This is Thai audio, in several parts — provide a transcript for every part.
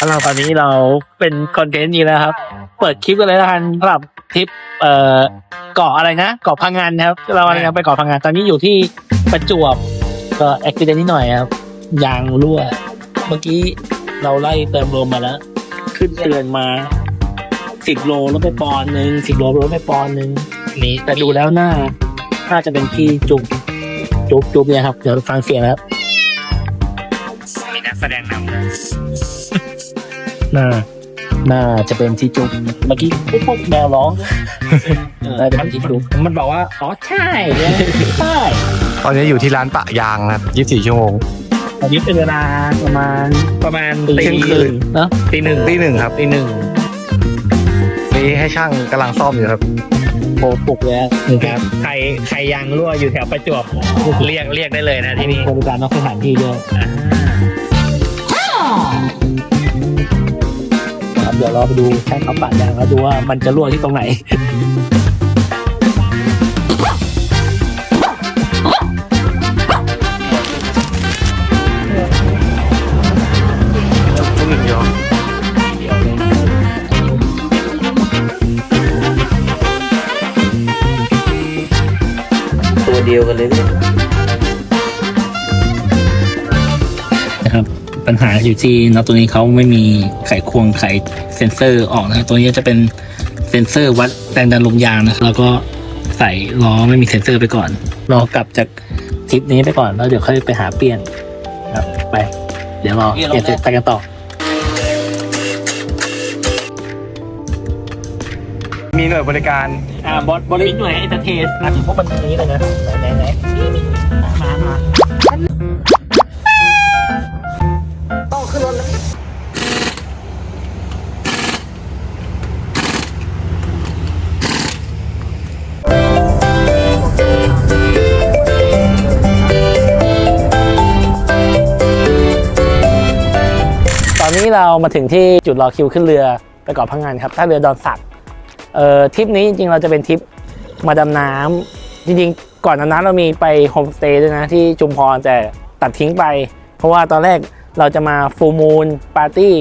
สำหรับตอนนี้เราเป็นคอนเทนต์นี้แล้วครับ เปิดคลิปกันเลยละกันสำหรับทริปเอ่อเกาะอะไรนะเกาะพังงานนะครับ เรากำลังไปเกาะพังงานตอนนี้อยู่ที่ประจวบก็แอคซิเดนต์นิดหน่อยครับยางรั่ว เมื่อกี้เราไล่เติมลมมาแล้ว ขึ้นเตือนมาสิบโลลดไปปอนด์หนึ่งสิบโลลดไปปอนด์หนึ่งนี่แต่ดูแล้วน่าน่าจะเป็นที่จุบจุบจุบเนี่ยครับ เดี๋ยวฟังเสียงแล้วมีนักแสดงนำ นะน่า น่าจะเป็นที่จุบเมื่อกี้พวกแมวร้องน่าจะเป็นที่จุบมันบอกว่าอ๋อใช่เนี่ยใช่ตอนนี้อยู่ที่ร้านปะยางนะครับ24 ชั่วโมงตอนนี้เป็นเวลาประมาณประมาณเที่ยงคืน เนาะตีหนึ่งตีหนึ่งครับตีหนึ่งนี่ให้ช่างกำลังซ่อมอยู่ครับโปปลุกเลยครับ ใครใครยางรั่วอยู่แถวประจวบเรียกเรียกได้เลยนะที่นี่ บริการนอกสถานที่ด้วย อ่า เดี๋ยวเราไปดูช่งเขาปาดยางแล้วดูว่ามันจะรั่วที่ตรงไหนเดียวตัวเดียวกันเลย ปัญหาอยู่ที่น็อตตัวนี้เขาไม่มีไขควงไขเซ็นเซอร์ออกนะครับตัวนี้จะเป็นเซ็นเซอร์วัดแรงดันลมยางนะครับแล้วก็ใส่ล้อไม่มีเซ็นเซอร์ไปก่อนรอกลับจากทริปนี้ไปก่อนแล้วเดี๋ยวค่อยไปหาเปลี่ยนครับไป เดี๋ยวรอเปลี่ยนเสร็จไปกันต่อ มีหน่วยบริการอ่าบอสบริหน่วยเอนเตอร์เทนมาถึงพวกมันตรงนี้เลยนะไหนไหนมามา นี้เรามาถึงที่จุดรอคิวขึ้นเรือไปเกาะพังงานครับท่าเรือดอนสักเอ่อทริปนี้จริงๆเราจะเป็นทริปมาดำน้ำจริงๆ ก่อนหนานั้นเรามีไปโฮมสเตย์ด้วยนะที่ชุมพรแต่ตัดทิ้งไป เพราะว่าตอนแรกเราจะมาฟูมูลปาร์ตี้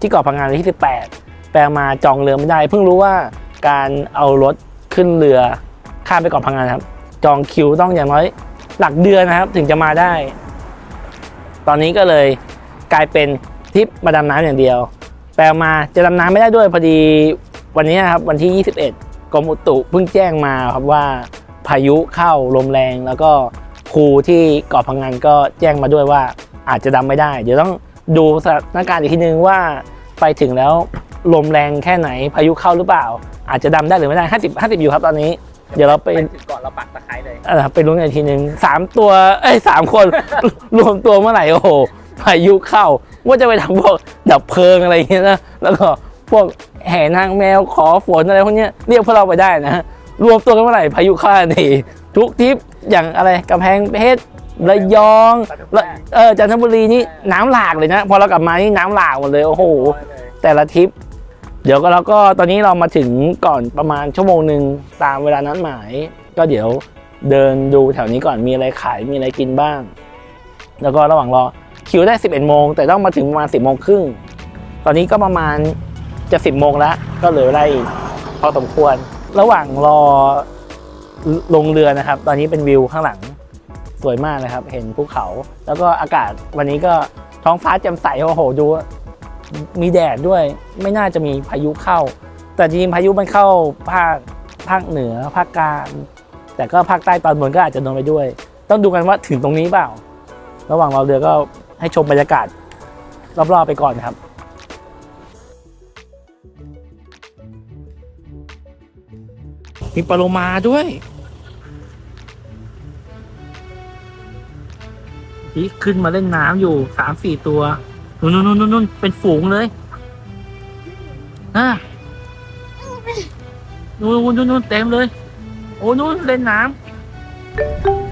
ที่เกาะพังงานวันที่ 18แปลมาจองเรือไม่ได้ เพิ่งรู้ว่าการเอารถขึ้นเรือข้ามไปเกาะพังงานครับ จองคิวต้องอย่างน้อยหลักเดือนนะครับ ถึงจะมาได้ ตอนนี้ก็เลยกลายเป็น ทริปมาดำน้ำอย่างเดียว แปลมาจะดำน้ำไม่ได้ด้วยพอดีวันนี้นะครับวันที่ 21กรมอุตุเพิ่งแจ้งมาครับว่าพายุเข้าลมแรง แล้วก็ครูที่เกาะพังงานก็แจ้งมาด้วยว่าอาจจะดำไม่ได้ เดี๋ยวต้องดูสถานการณ์อีกทีนึงว่าไปถึงแล้วลมแรงแค่ไหนพายุเข้าหรือเปล่า อาจจะดำได้หรือไม่ได้ 50 50 อยู่ครับตอนนี้ เดี๋ยวเราไปก่อนเราปักตะไคร้เลยเออไปลุ้นกันอีกทีนึงสามตัวเอ้ยสามคน รวมตัวเมื่อไหร่โอ้โหพายุเข้า ว่าจะไปทำพวกดับเพลิงอะไรอย่างเงี้ยนะแล้วก็พวกแห่นางแมวขอฝนอะไรพวกเนี้ยเรียกพวกเราไปได้นะ รวมตัวกันเมื่อไหร่พายุเข้าทันทีทุกทริปอย่างอะไรกำแพงเพชรระยองแล้วเออจันทบุรีนี่น้ำหลากเลยนะ พอเรากลับมานี่น้ำหลากหมดเลยโอ้โห แต่ละทริป เดี๋ยวก็แล้วก็ตอนนี้เรามาถึงก่อนประมาณชั่วโมงหนึ่งตามเวลานัดหมาย ก็เดี๋ยวเดินดูแถวนี้ก่อนมีอะไรขายมีอะไรกินบ้าง แล้วก็ระหว่างรอ คิวได้ 11 โมง แต่ต้องมาถึงประมาณ 10 โมงครึ่ง ตอนนี้ก็ประมาณจะ 10 โมงแล้ว ก็เหลือเวลาอีกพอสมควร ระหว่างรอลงเรือนะครับ ตอนนี้เป็นวิวข้างหลังสวยมากนะครับ เห็นภูเขา แล้วก็อากาศวันนี้ก็ท้องฟ้าแจ่มใสโอ้โหดู มีแดดด้วย ไม่น่าจะมีพายุเข้า แต่จริงพายุมันเข้าภาคภาคเหนือภาคกลางแต่ก็ภาคใต้ตอนบนก็อาจจะโดนไปด้วย ต้องดูกันว่าถึงตรงนี้เปล่า ระหว่างเราเรือก็ ให้ชมบรรยากาศรอบๆไปก่อนครับมีปลาโลมาด้วยนี่ขึ้นมาเล่นน้ำอยู่สามสี่ตัวนู่นนู่นนู่นเป็นฝูงเลยอะนู่นนู่นนู่นนู่นเต็มเลย โอ้นู่นเล่นน้ำ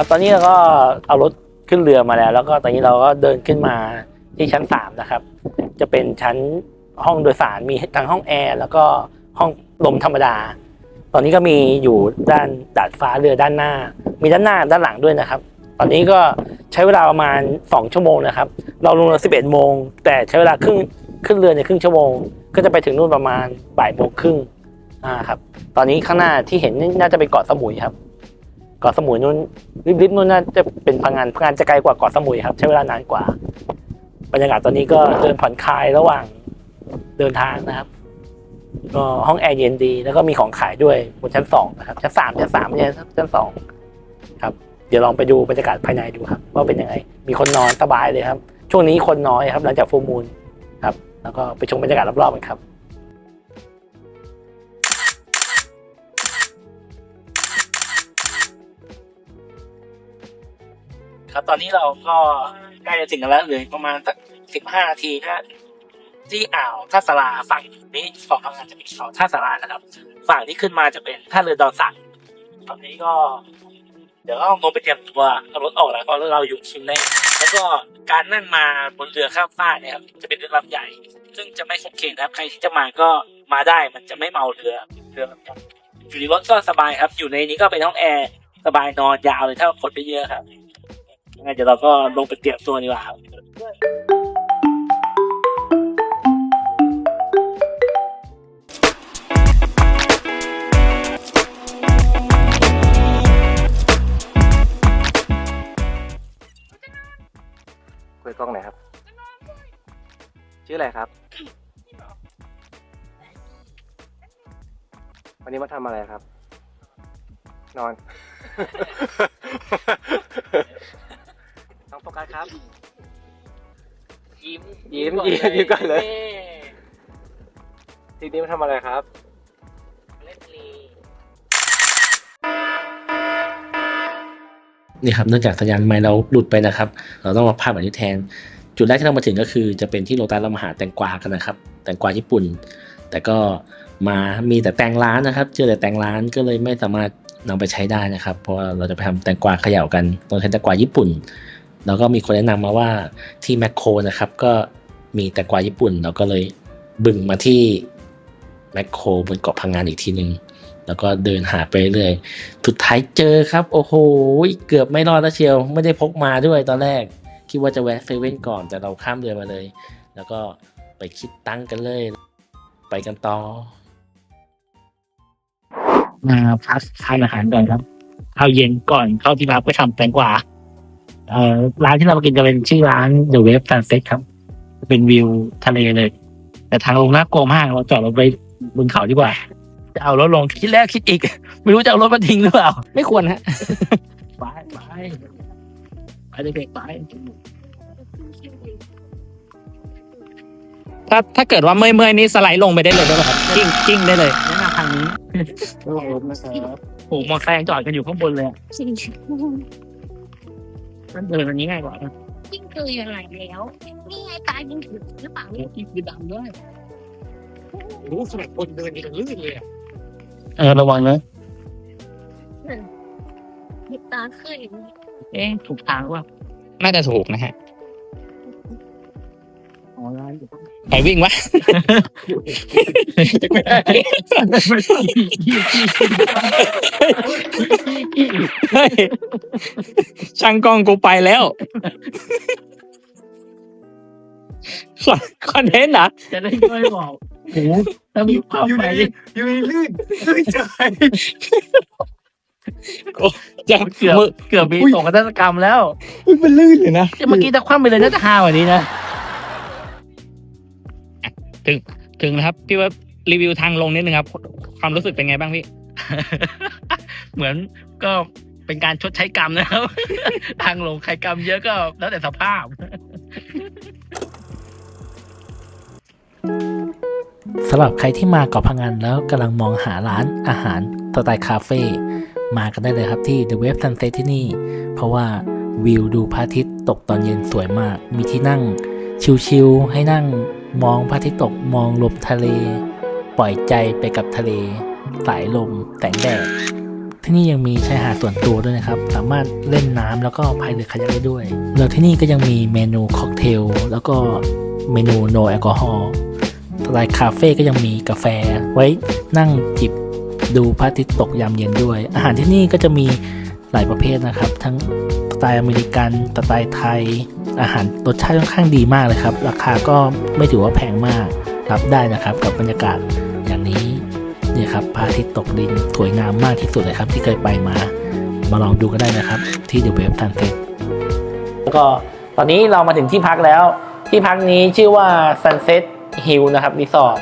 ครับ ตอนนี้เราก็เอารถขึ้นเรือมาแล้ว แล้วก็ตอนนี้เราก็เดินขึ้นมาที่ชั้นสามนะครับ จะเป็นชั้นห้องโดยสารมีทั้งห้องแอร์แล้วก็ห้องลมธรรมดา ตอนนี้ก็มีอยู่ด้านดาดฟ้าเรือด้านหน้า มีด้านหน้าด้านหลังด้วยนะครับ ตอนนี้ก็ใช้เวลาประมาณ 2 ชั่วโมงนะครับ เราลงเรือ11โมง แต่ใช้เวลาครึ่งขึ้นเรือในครึ่งชั่วโมง ก็จะไปถึงนู่นประมาณบ่ายโมงครึ่งอ่าครับ ตอนนี้ข้างหน้าที่เห็นน่าจะเป็นเกาะสมุยครับ เกาะสมุยนู่นริบๆนู่นน่าจะเป็นพังงานพังงานจะไกลกว่าเกาะสมุยครับ ใช้เวลานานกว่า บรรยากาศตอนนี้ก็เดินผ่อนคลายระหว่างเดินทางนะครับก็ห้องแอร์เย็นดี แล้วก็มีของขายด้วยบนชั้นสองนะครับ ชั้นสามชั้นสามไม่ใช่ชั้นสองครับ เดี๋ยวลองไปดูบรรยากาศภายในดูครับ ว่าเป็นยังไง มีคนนอนสบายเลยครับ ช่วงนี้คนน้อยครับ หลังจากฟูมูลครับ แล้วก็ไปชมบรรยากาศรอบๆกันครับ ครับ ตอนนี้เราก็ใกล้จะถึงกันแล้วเหลยประมาณสักสิบห้านาทีนะที่อ่าวท่าสลาฝั่งนี้ของพังานจะมีอ่าวท่าสลานะครับ ฝั่งที่ขึ้นมาจะเป็นท่าเรือดอนสักตอนนี้ก็ เดี๋ยวก็ลงไปเตรียมตัวเอารถออกแล้วเพราะเราอยู่คิมแน่แล้วก็การนั่งมาบนเรือข้ามฟากเนี่ยครับจะเป็นเรือลำใหญ่ ซึ่งจะไม่ขบเขตนะครับ ใครที่จะมาก็มาได้มันจะไม่เมาเรือเรือลำใหญ่อยู่ในรถก็สบายครับ อยู่ในนี้ก็เป็นห้องแอร์สบายนอนยาวเลยถ้าคนไม่เยอะครับ งั้นเดี๋ยวเราก็ลงไปเตรียมตัวดีกว่าครับคุยกล้องไหนอยครับ ชื่ออะไรครับ วันนี้มาทำอะไรครับ นอนน้ องโฟกัสครับ ยิ้มยิ้มยิ้มยิ้มก่อนเลย ทีนี้มาทำอะไรครับนี่ครับเนื่องจากสัญญาณไมค์เราหลุดไปนะครับ เราต้องมาภาพแบบนี้แทน จุดแรกที่เรามาถึงก็คือ จะเป็นที่โลตัสเรามาหาแตงกวากันนะครับ แตงกวาญี่ปุ่น แต่ก็มามีแต่แตงร้านนะครับ เจอแต่แตงร้านก็เลยไม่สามารถนำไปใช้ได้นะครับ เพราะว่าเราจะไปทำแตงกวาเขย่ากันต้องใช้แตงกวาญี่ปุ่น แล้วก็มีคนแนะนำมาว่าที่แมคโครนะครับก็มีแตงกวาญี่ปุ่น เราก็เลยบึงมาที่แมคโครบนเกาะพังงานอีกทีหนึ่งแล้วก็เดินหาไปเรื่อยสุดท้ายเจอครับ โอ้โห เกือบไม่รอดแล้วเชียว ไม่ได้พกมาด้วยตอนแรก คิดว่าจะแวะเซเว่นก่อนแต่เราข้ามเรือมาเลย แล้วก็ไปคิดตั้งกันเลย ไปกันต่อ มาพักทานอาหารก่อนครับข้าวเย็นก่อนเข้าที่พักไปทำแตงกวา เอ่อร้านที่เรามากินจะเป็นชื่อร้าน The Wave Sunset ครับ เป็นวิวทะเลเลย แต่ทางลงน่ากลัวมากเราจอดรถไปบนเขาดีกว่า จะเอารถลงคิดแล้วคิดอีก ไม่รู้จะเอารถมาทิ้งหรือเปล่า ไม่ควรฮะ ไปไปไปเด็กๆไปถ้าถ้าเกิดว่าเมื่อยเมื่อยๆนี่สไลด์ลงไปได้เลยได้ไหมครับกิ้งกิ้งได้เลยแนะนำทางนี้ระวังรถนะครับโอ้โหมอเตอร์ไซค์ยังจอดกันอยู่ข้างบนเลยอะ มันเดินอันนี้ง่ายกว่านะยิ่งคือยังไงแล้ว นี่ไงตายยิงถือหรือเปล่าโอ้ยคือดำด้วยรู้สำหรับคนเดินยังลื่นเลยอะเออระวังนะหยิบตาขึ้นเอ๊ะถูกทางว่าน่าจะถูกนะฮะอ๋อร้านอยู่ ไปวิ่งวะไม่ได้ไม่ได้เฮ้ยช่างกล้องกูไปแล้วคอนเทนต์เหรอจะได้ช่วยบอกโอ้โหถ้ามีความไปอยู่ในลื่นลื่นใจจะเกือบมือเกือบมีส่งกรรมแล้วมันลื่นเลยนะเมื่อกี้จะคว่ำไปเลยน่าจะฮากว่านี้นะ ถึงนะครับ พี่ว่ารีวิวทางลงนิดนึงครับ ความรู้สึกเป็นไงบ้างพี่ เหมือนก็เป็นการชดใช้กรรมนะครับ ทางลงใครกรรมเยอะก็แล้วแต่สภาพสำหรับใครที่มาเกาะพังงานแล้วกำลังมองหาร้านอาหารสไตล์คาเฟ่มากันได้เลยครับที่ The Wave Sunset ที่นี่ เพราะว่าวิวดูพระอาทิตย์ตกตอนเย็นสวยมาก มีที่นั่งชิลๆให้นั่ง มองพระอาทิตย์ตกมองลมทะเล ปล่อยใจไปกับทะเล สายลมแสงแดดที่นี่ยังมีชายหาดส่วนตัวด้วยนะครับ สามารถเล่นน้ำแล้วก็พายเรือคายักได้ด้วย แล้วที่นี่ก็ยังมีเมนูค็อกเทลแล้วก็เมนูโนแอลกอฮอล์ลายคาเฟ่ก็ยังมีกาแฟ ไว้นั่งจิบดูพระอาทิตย์ตกยามเย็นด้วย อาหารที่นี่ก็จะมีหลายประเภทนะครับ ทั้ง ไตล์อเมริกันสไตล์ไทย อาหารรสชาติค่อนข้างดีมากเลยครับ ราคาก็ไม่ถือว่าแพงมากรับได้นะครับกับบรรยากาศอย่างนี้เนี่ยครับพระอาทิตย์ตกดินสวยงามมากที่สุดเลยครับที่เคยไปมา มาลองดูกันได้นะครับที่เดอะเวฟทันเซ็ตแล้วก็ตอนนี้เรามาถึงที่พักแล้ว ที่พักนี้ชื่อว่า Sunset Hill นะครับรีสอร์ท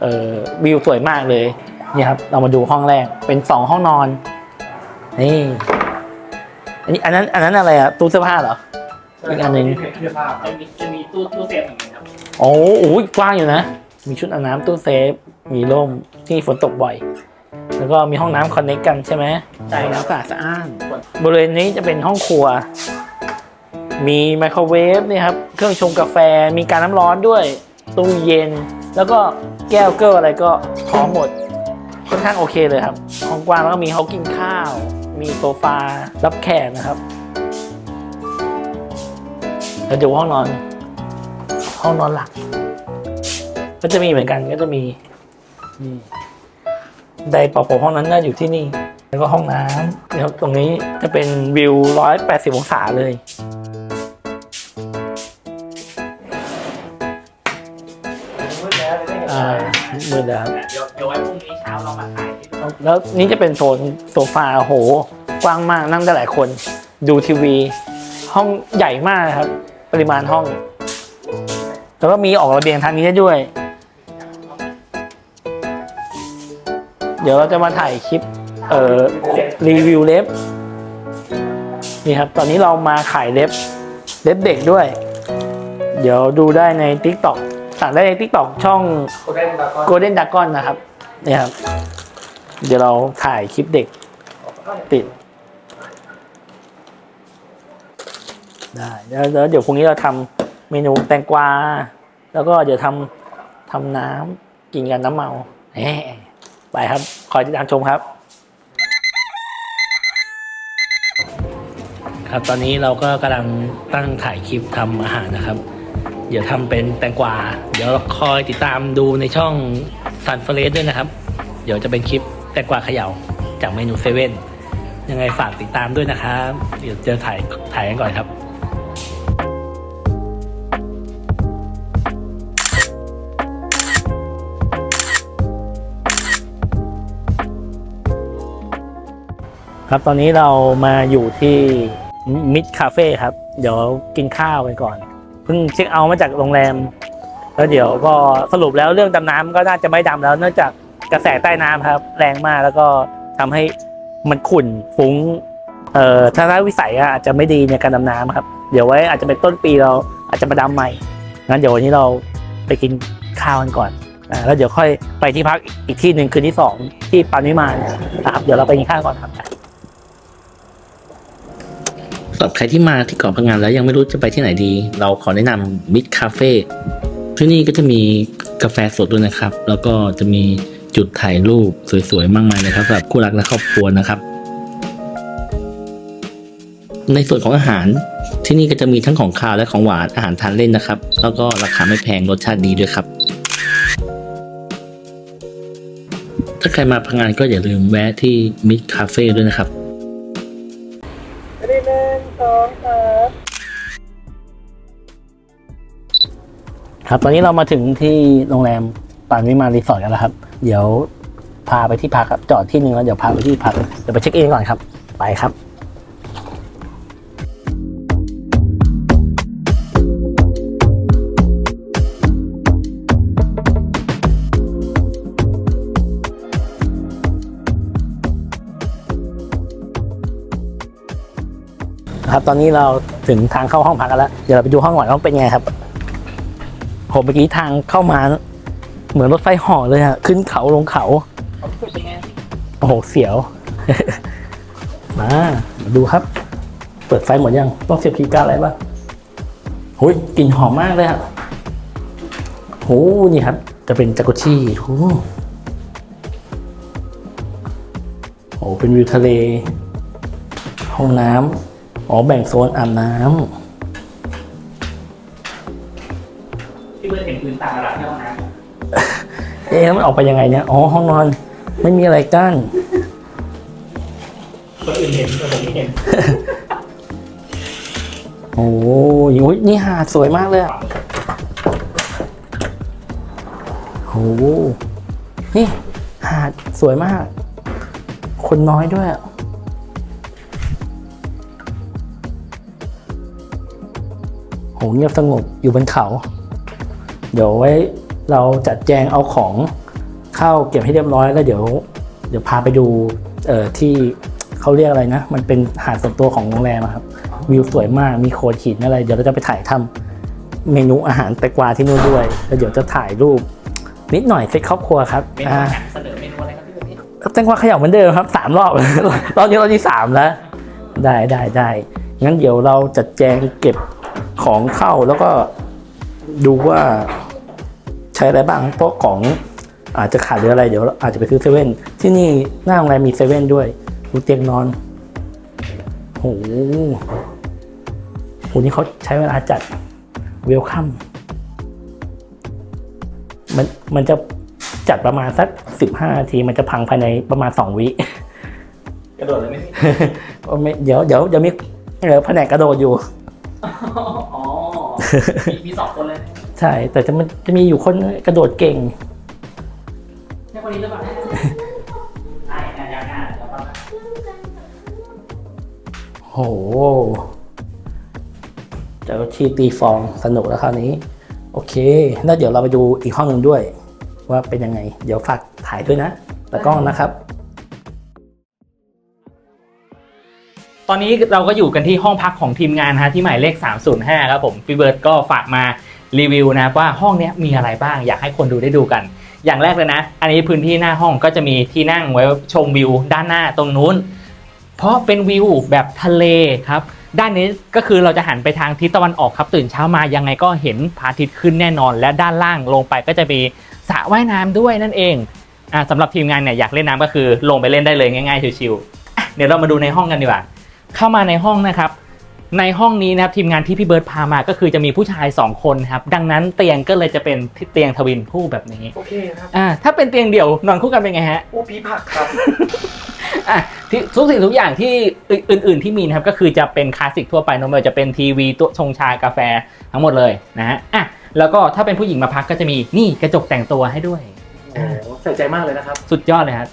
เอ่อวิวสวยมากเลยนี่ครับเรามาดูห้องแรกเป็นสองห้องนอนนี่ นนี้อันนั้นอันนั้นอะไรอะตู้เสื้อผ้าเหรอ อีกอันหนึ่งจะมีจะมีตู้ตู้เซฟเหมือนกันครับโอ้โหกว้างอยู่นะ มีชุดอาบน้ำตู้เซฟ มีร่มที่ฝนตกบ่อย แล้วก็มีห้องน้ำคอนเน c กกันใช่ไหมใช่น้ำสะอาดสะอ้านบริเวณนี้จะเป็นห้องครัว มีไมโครเวฟนี่ครับ เครื่องชงกาแฟ มีการน้ำร้อนด้วย ตู้เย็น แล้วก็แก้วเกลืออะไรก็พร้อมหมด ค่อนข้างโอเคเลยครับ ห้องกว้างแล้วก็มีเขากินข้าว มีโซฟารับแขกนะครับแล้วดูห้องนอน ห้องนอนหลัก ก็จะมีเหมือนกันก็จะมีนี่ไดเป่าผมห้องนั้นน่าอยู่ที่นี่ แล้วก็ห้องน้ำนะครับตรงนี้จะเป็นวิว 180 องศาเลย มืดแล้วเดี๋ยวเดี๋ยวไว้พรุ่งนี้เช้าเรามาถ่ายที่แล้วนี่จะเป็นโซนโซฟาโอ้โหกว้างมากนั่งได้หลายคน ดูทีวี ห้องใหญ่มากครับ ปริมาณห้อง แล้วก็มีออกระเบียงทางนี้ได้ด้วย เดี๋ยวเราจะมาถ่ายคลิป เอ่อรีวิวเล็บนี่ครับ ตอนนี้เรามาขายเล็บ เล็บเด็กด้วย เดี๋ยวดูได้ใน TikTok สั่งได้ใน TikTok ช่อง Golden Dragon นะครับนี่ครับ เดี๋ยวเราถ่ายคลิปเด็กติด ได้แล้วแล้วเดี๋ยวพรุ่งนี้เราทำเมนูแตงกวา แล้วก็เดี๋ยวทำทำน้ำกินกันน้ำเมาแหมไปครับ คอยติดตามชมครับ ครับตอนนี้เราก็กำลังตั้งถ่ายคลิปทำอาหารนะครับ เดี๋ยวทำเป็นแตงกวา เดี๋ยวคอยติดตามดูในช่องซันเฟรสด้วยนะครับ เดี๋ยวจะเป็นคลิปแตงกวาเขย่าจากเมนูเซเว่นยังไงฝากติดตามด้วยนะครับ เดี๋ยวเจอถ่ายถ่ายกันก่อนครับครับตอนนี้เรามาอยู่ที่มิดคาเฟ่ครับ เดี๋ยวกินข้าวกันก่อน เพิ่งเช็คเอาท์มาจากโรงแรม แล้วเดี๋ยวก็สรุปแล้วเรื่องดำน้ำก็น่าจะไม่ดำแล้ว เนื่องจากกระแสใต้น้ำครับ แรงมากแล้วก็ทำให้มันขุ่นฟุ้งเอ่อทัศนวิสัยอะอาจจะไม่ดีในการดำน้ำครับ เดี๋ยวไว้อาจจะเป็นต้นปีเราอาจจะมาดำใหม่งั้นเดี๋ยววันนี้เราไปกินข้าวกันก่อนอ่าแล้วเดี๋ยวค่อยไปที่พักอีกที่หนึ่งคืนที่สองที่ปานวิมานนะครับเดี๋ยวเราไปกินข้าวก่อนครับ สำหรับใครที่มาที่เกาะพังงานแล้วยังไม่รู้จะไปที่ไหนดี เราขอแนะนำมิดคาเฟ่ที่นี่ก็จะมีกาแฟสดด้วยนะครับ แล้วก็จะมีจุดถ่ายรูปสวยๆมากมายนะครับสำหรับคู่รักและครอบครัวนะครับ ในส่วนของอาหารที่นี่ก็จะมีทั้งของคาวและของหวานอาหารทานเล่นนะครับ แล้วก็ราคาไม่แพงรสชาติดีด้วยครับ ถ้าใครมาพังงานก็อย่าลืมแวะที่มิดคาเฟ่ด้วยนะครับ ครับตอนนี้เรามาถึงที่โรงแรมปานวิมานรีสอร์ทกันแล้วครับ เดี๋ยวพาไปที่พักครับจอดที่หนึ่งแล้วเดี๋ยวพาไปที่พักเดี๋ยวไปเช็คอินก่อนครับ ไปครับครับตอนนี้เราถึงทางเข้าห้องพักกันแล้ว เดี๋ยวเราไปดูห้องก่อนว่าเป็นไงครับ ผมเมื่อกี้ทางเข้ามา เหมือนรถไฟเหอเลยอะขึ้นเขาลงเขา โอ้โห เสียว มา มาดูครับ เปิดไฟหมดยัง ต้องเสียบคีย์การ์ดอะไรบ้างโอ้ยกลิ่นหอมมากเลยอะโอ้นี่ครับ จะเป็นจากุชิโอ้โหเป็นวิวทะเล ห้องน้ำอ๋อ แบ่งโซนอาบน้ำ พื่อนเห็นพื้นต่างระดับที่ห้องน้เอ๊ะแล้วมันออกไปยังไงเนี่ย อ๋อ ห้องนอน ไม่มีอะไรกั้น คนอื่นเห็นแต่ผมไม่เห็นโอ้ยอุ๊ยนี่หาดสวยมากเลยอะโอ้โหนี่หาดสวยมาก คนน้อยด้วยอะโหเงียบสงบอยู่บนเขา เดี๋ยวไว้เราจัดแจงเอาของเข้าเก็บให้เรียบร้อยแล้วเดี๋ยว เดี๋ยวพาไปดูเอ่อที่เขาเรียกอะไรนะ มันเป็นหาดส่วนตัวของโรงแรมอะครับ วิวสวยมากมีโขดหินอะไร เดี๋ยวเราจะไปถ่ายทำเมนูอาหารแตงกวาที่นู่นด้วย แล้วเดี๋ยวจะถ่ายรูป นิดหน่อยเซ็ตครอบครัวครับเมนูอ่าอาหารเสนอเมนูอะไรครับพี่วันนี้แตงกวาเขย่าเหมือนเดิมครับสามรอบ รอบนี้รอบที่สามแล้วได้ได้ได้งั้นเดี๋ยวเราจัดแจงเก็บของเข้าแล้วก็ ดูว่าใช้อะไรบ้างเพราะของอาจจะขาดหรืออะไรเดี๋ยวเราอาจจะไปซื้อเซเว่นที่นี่หน้าโรงแรมมีเซเว่นด้วยดูเตียงนอนโหโหนี่เขาใช้เวลาจัดเวลคัมมันมันจะจัดประมาณสักสิบห้านาที มันจะพังภายในประมาณสองวิกระโดดเลยไหมโอ้ไม่เดี๋ยวเดี๋ยวเดี๋ยวมีเออแผนกกระโดดอยู่อ๋อ มีมีสองคนเลยใช่ แต่จะมันจะมีอยู่คนกระโดดเก่งใช่คนนี้หรือเปล่าใช่งานยากงานแล้วก็โหเจ้าชีตีฟองสนุกแล้วคราวนี้ โอเค แล้วเดี๋ยวเราไปดูอีกห้องหนึ่งด้วย ว่าเป็นยังไง เดี๋ยวฝากถ่ายด้วยนะตากล้องนะครับ ตอนนี้เราก็อยู่กันที่ห้องพักของทีมงานฮะที่หมายเลข 305 ครับผมพี่เบิร์ดก็ฝากมารีวิวนะว่าห้องนี้มีอะไรบ้างอยากให้คนดูได้ดูกัน อย่างแรกเลยนะ อันนี้พื้นที่หน้าห้องก็จะมีที่นั่งไว้ชมวิวด้านหน้าตรงนู้น เพราะเป็นวิวแบบทะเลครับด้านนี้ก็คือเราจะหันไปทางทิศตะวันออกครับตื่นเช้ามายังไงก็เห็นพระอาทิตย์ขึ้นแน่นอน และด้านล่างลงไปก็จะมีสระว่ายน้ำด้วยนั่นเองอ่าสำหรับทีมงานเนี่ยอยากเล่นน้ำก็คือลงไปเล่นได้เลยง่ายๆชิวๆเดี๋ยวเรามาดูในห้องกันดีกว่า เข้ามาในห้องนะครับ ในห้องนี้นะครับทีมงานที่พี่เบิร์ดพามาก็คือจะมีผู้ชาย 2 คนครับ ดังนั้นเตียงก็เลยจะเป็นเตียงทวินคู่แบบนี้โอเคครับอ่าถ้าเป็นเตียงเดี่ยวนอนคู่กันเป็นไงฮะโอ้พีผักครับอะที่ทุกสิ่งทุกอย่างที่อื่น ๆที่มีนะครับก็คือจะเป็นคลาสสิกทั่วไปเนอะไม่ว่าจะเป็นทีวีโต๊ะชงชากาแฟทั้งหมดเลยนะฮะอะแล้วก็ถ้าเป็นผู้หญิงมาพักก็จะมีนี่กระจกแต่งตัวให้ด้วย โอ้ใส่ใจมากเลยนะครับ สุดยอดเลยครับ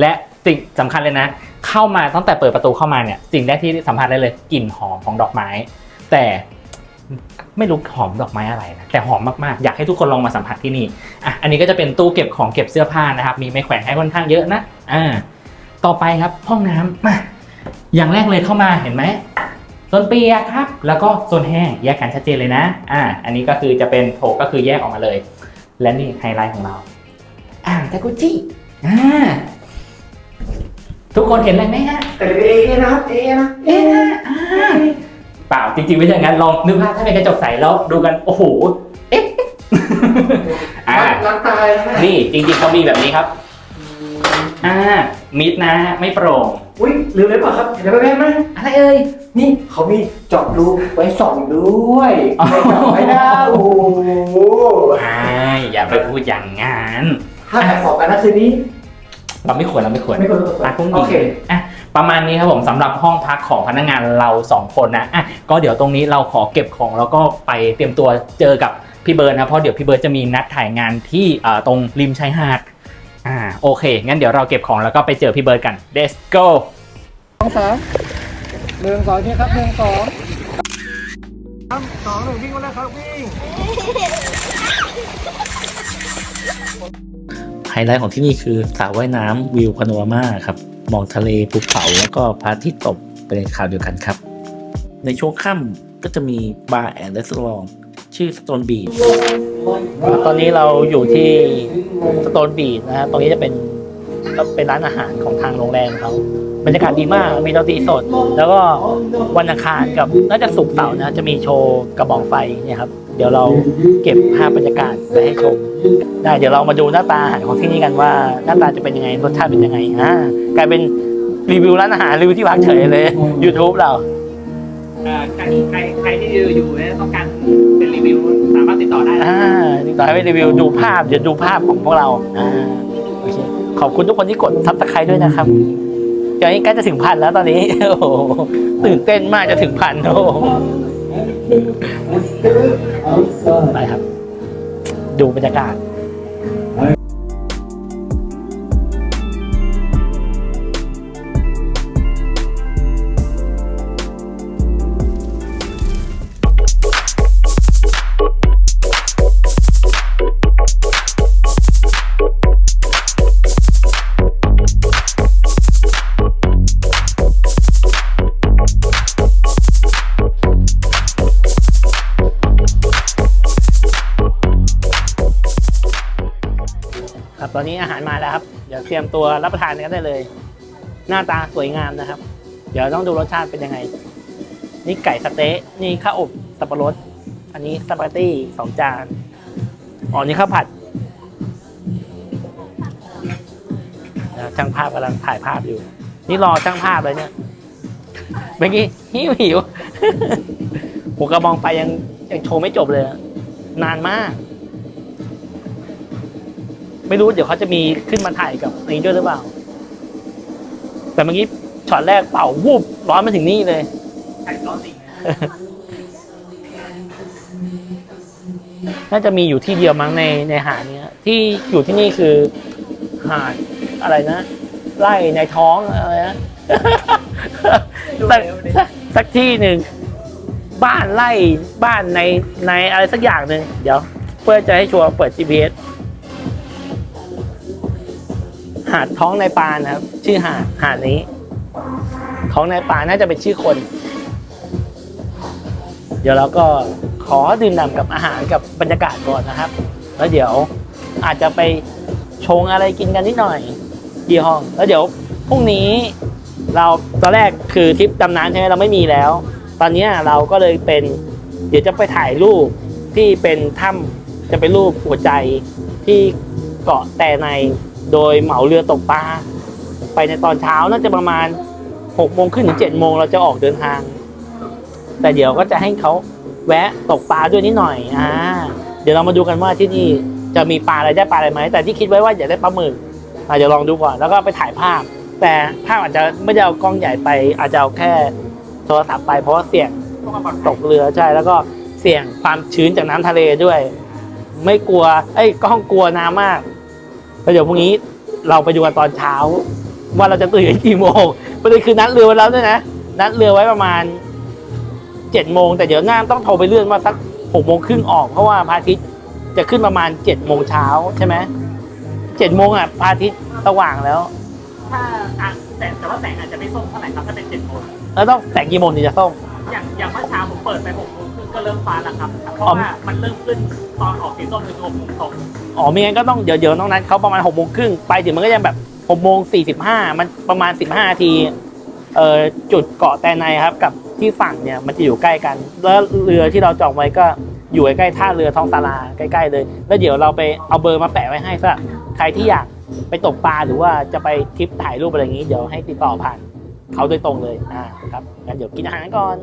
และสิ่งสำคัญเลยนะ เข้ามาตั้งแต่เปิดประตูเข้ามาเนี่ยสิ่งแรกที่สัมผัสได้เลยกลิ่นหอมของดอกไม้ แต่ไม่รู้หอมดอกไม้อะไรนะแต่หอมมากๆ อยากให้ทุกคนลองมาสัมผัสที่นี่อะอันนี้ก็จะเป็นตู้เก็บของเก็บเสื้อผ้านะครับ มีไม้แขวนให้ค่อนข้างเยอะนะอ่าต่อไปครับห้องน้ำมาอย่างแรกเลยเข้ามาเห็นไหมโซนเปียกครับ แล้วก็โซนแห้งแยกกันชัดเจนเลยนะอ่าอันนี้ก็คือจะเป็นโถก็คือแยกออกมาเลย และนี่ไฮไลท์ของเรา อ่างจากุจิอ่า ทุกคนเห็นอะไรไหมฮะแต่เป็นเอนะครับเอนะเอ๊ะอ่าเปล่าจริงๆไม่ใช่อย่างนั้นลองนึกภาพถ้าเป็นกระจกใสแล้วดูกันโอ้โหเอ๊ะอ่าล้างตายนะนี่จริงๆเขามีแบบนี้ครับ อ่ามิดนะไม่โปร่งอุ้ยลืมเลยเปล่าครับเห็นอะไรแม่ไหมอะไรเอ่ยนี่เขามีเจาะรูไว้ส่องด้วยอ๋อไม่เจาะไม่ได้โอ้โหอ่าอย่าไปพูดอย่างงั้นถ้าแอบสอบกันนะคืนนี้ เราไม่ควรเราไม่ควรไม่ควรไม่ควรรักกุ้งหโอญิงเค อะประมาณนี้ครับผมสำหรับห้องพักของพนักงานเราสองคนนะอะก็เดี๋ยวตรงนี้เราขอเก็บของแล้วก็ไปเตรียมตัวเจอกับพี่เบิร์ดนะเพราะเดี๋ยวพี่เบิร์ดจะมีนัดถ่ายงานที่เอ่อตรงริมชายหาดอ่าโอเค งั้นเดี๋ยวเราเก็บของแล้วก็ไปเจอพี่เบิร์ดกัน let's go สองสามหนึ่งสองนี่ครับหนึ่งสองสามสองหนึ่งวิ่งมาแล้วครับวิ่ง ไฮไลท์ของที่นี่คือสระว่ายน้ำวิวพาโนรามาครับมองทะเลภูเขาแล้วก็พระอาทิตย์ตกไปในคราวเดียวกันครับ ในช่วงค่ำก็จะมีบาร์แอนด์รีสอร์ทชื่อ Stone Beach ตอนนี้เราอยู่ที่สโตนบีดนะฮะตรงนี้จะเป็นเป็นร้านอาหารของทางโรงแรมเขาบรรยากาศดีมาก มีดนตรีสด แล้วก็วันอังคารกับน่าจะศุกร์เสาร์นะ จะมีโชว์กระบองไฟเนี่ยครับ เดี๋ยวเราเก็บภาพบรรยากาศไปให้ชม ได้เดี๋ยวเรามาดูหน้าตาอาหารของที่นี่กันว่าหน้าตาจะเป็นยังไงรสชาติเป็นยังไงอ่ากลายเป็นรีวิวร้านอาหารรีวิวที่พักเฉยเลย YouTube เราเอ่อใครใครใครที่อยู่เนี่ยต้องการเป็นรีวิวสามารถติดต่อได้นะอ่าติดต่อให้ไปรีวิวดูภาพเดี๋ยวดูภาพของพวกเราอ่าโอเคขอบคุณทุกคนที่กดทับตะไคร้ด้วยนะครับเดี๋ยวนี้ใกล้จะถึงพันแล้วตอนนี้โอ้โหตื่นเต้นมากจะถึงพันโอ้โห ไปครับ ดูบรรยากาศ ดี๋ยวเตรียมตัวรับประทานกันได้เลย หน้าตาสวยงามนะครับ เดี๋ยวต้องดูรสชาติเป็นยังไง นี่ไก่สเต๊ะนี่ข้าวอบสับปะรด อันนี้สปาเกตตี้สองจานอ๋อนี่ข้าวผัดช่างภาพกำลังถ่ายภาพอยู่ นี่รอช่างภาพเลยเนี่ยเมื่อกี้หิวหิวหัวกระบองไฟยังยังโชว์ไม่จบเลย นานมาก ไม่รู้เดี๋ยวเขาจะมีขึ้นมาถ่ายกับนี้ด้วยหรือเปล่า แต่เมื่อกี้ช็อตแรกเป่าวูบร้อนมาถึงนี่เลยใช่ร้อนจริงน่าจะมีอยู่ที่เดียวมั้งในในหาดเนี้ย ที่อยู่ที่นี่คือหาดอะไรนะไร่ในท้องอะไรนะสักสักสักที่หนึ่งบ้านไร่บ้านในในอะไรสักอย่างหนึ่งเดี๋ยว เพื่อจะให้ชัวร์เปิด GPS หาดท้องในปานครับ ชื่อหาดหาดนี้ ท้องในปานน่าจะเป็นชื่อคน เดี๋ยวเราก็ขอดื่มด่ำกับอาหารกับบรรยากาศก่อนนะครับ แล้วเดี๋ยวอาจจะไปชงอะไรกินกันนิดหน่อยที่ห้อง แล้วเดี๋ยวพรุ่งนี้เราตอนแรกคือทริปดำน้ำใช่ไหมเราไม่มีแล้ว ตอนนี้เราก็เลยเป็น เดี๋ยวจะไปถ่ายรูปที่เป็นถ้ำจะเป็นรูปหัวใจที่เกาะแต่ใน โดยเหมาเรือตกปลาไปในตอนเช้าน่าจะประมาณหกโมงขึ้นถึงเจ็ดโมงเราจะออกเดินทาง แต่เดี๋ยวก็จะให้เขาแวะตกปลาด้วยนิดหน่อยอ่าเดี๋ยวเรามาดูกันว่าที่นี่จะมีปลาอะไรได้ปลาอะไรไหมแต่ที่คิดไว้ว่าอยากได้ปลาหมึกอาจจะเดี๋ยวลองดูก่อนแล้วก็ไปถ่ายภาพ แต่ภาพอาจจะไม่ได้เอากล้องใหญ่ไป อาจจะเอาแค่โทรศัพท์ไปเพราะว่าเสี่ยงตกเรือใช่แล้วก็เสี่ยงความชื้นจากน้ำทะเลด้วย ไม่กลัวเอ้กล้องกลัวน้ำมาก แล้วเดี๋ยวพรุ่งนี้เราไปดูกันตอนเช้า ว่าเราจะตื่นกันกี่โมงประเด็นคือนัดเรือไว้แล้วด้วยนะนัดเรือไว้ประมาณเจ็ดโมงแต่เดี๋ยวหน้าต้องโทรไปเลื่อนว่าสักหกโมงครึ่งออกเพราะว่าพระอาทิตย์จะขึ้นประมาณเจ็ดโมงเช้าใช่ไหมเจ็ดโมงอะพระอาทิตย์สว่างแล้ว ถ้าอะแต่แต่ว่าแสงอาจจะไม่ส้มเท่าไหร่ครับถ้าเป็นเจ็ดโมงแล้วต้องแสงกี่โมงถึงจะส้มอย่างอย่างเมื่อเช้าผมเปิดไปหกโมงครึ่ง ก็เริ่มฟ้าแล้วครับ เพราะอ๋อว่ามันเริ่มขึ้นตอนออกสีส้มคือหกโมงตรงอ๋อไม่งั้นก็ต้องเดี๋ยวเดี๋ยวน้องนั้นเขาประมาณหกโมงครึ่งไปถึงมันก็ยังแบบหกโมงสี่สิบห้ามันประมาณสิบห้านาทีเอ่อจุดเกาะแต่ในครับ กับที่ฝั่งเนี่ยมันจะอยู่ใกล้กัน แล้วเรือที่เราจองไว้ก็อยู่ใกล้ๆท่าเรือท้องตลาใกล้ๆเลย แล้วเดี๋ยวเราไปเอาเบอร์มาแปะไว้ให้สำหรับใครที่อยากไปตกปลาหรือว่าจะไปทริปถ่ายรูปอะไรอย่างนี้ เดี๋ยวให้ติดต่อผ่านเขาโดยตรงเลยอ่าครับงั้นเดี๋ยวกินอาหารก่อน